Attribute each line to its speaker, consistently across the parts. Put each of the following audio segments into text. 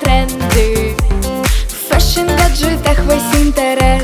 Speaker 1: тренди. В фешн гаджетах весь інтерес.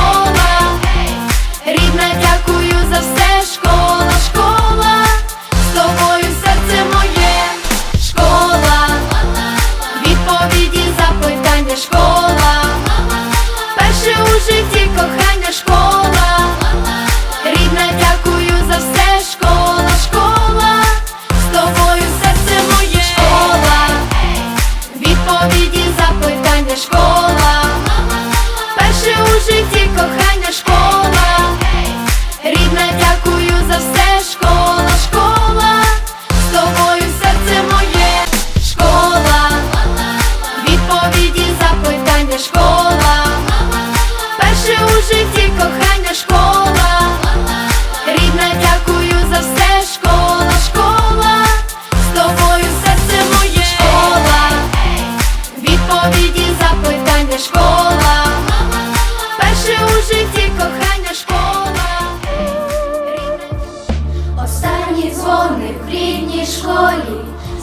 Speaker 2: Школі,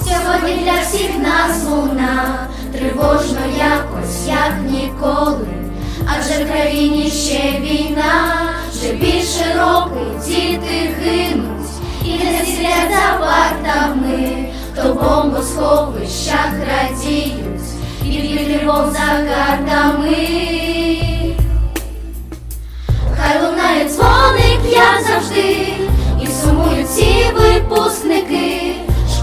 Speaker 2: сьогодні для всіх нас луна, тривожно якось, як ніколи, адже в країні ще війна, вже більше років діти гинуть, і не сидять за партами, хто в бомбосховищах радіють, і від тривог за картами. Хай лунає дзвоник, як завжди, і сумують ці випускники.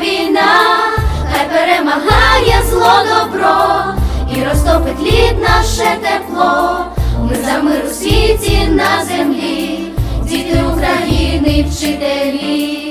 Speaker 2: війна, хай перемагає зло добро, і розтопить лід наше тепло. Ми за мир у світі на землі, діти України, вчителі.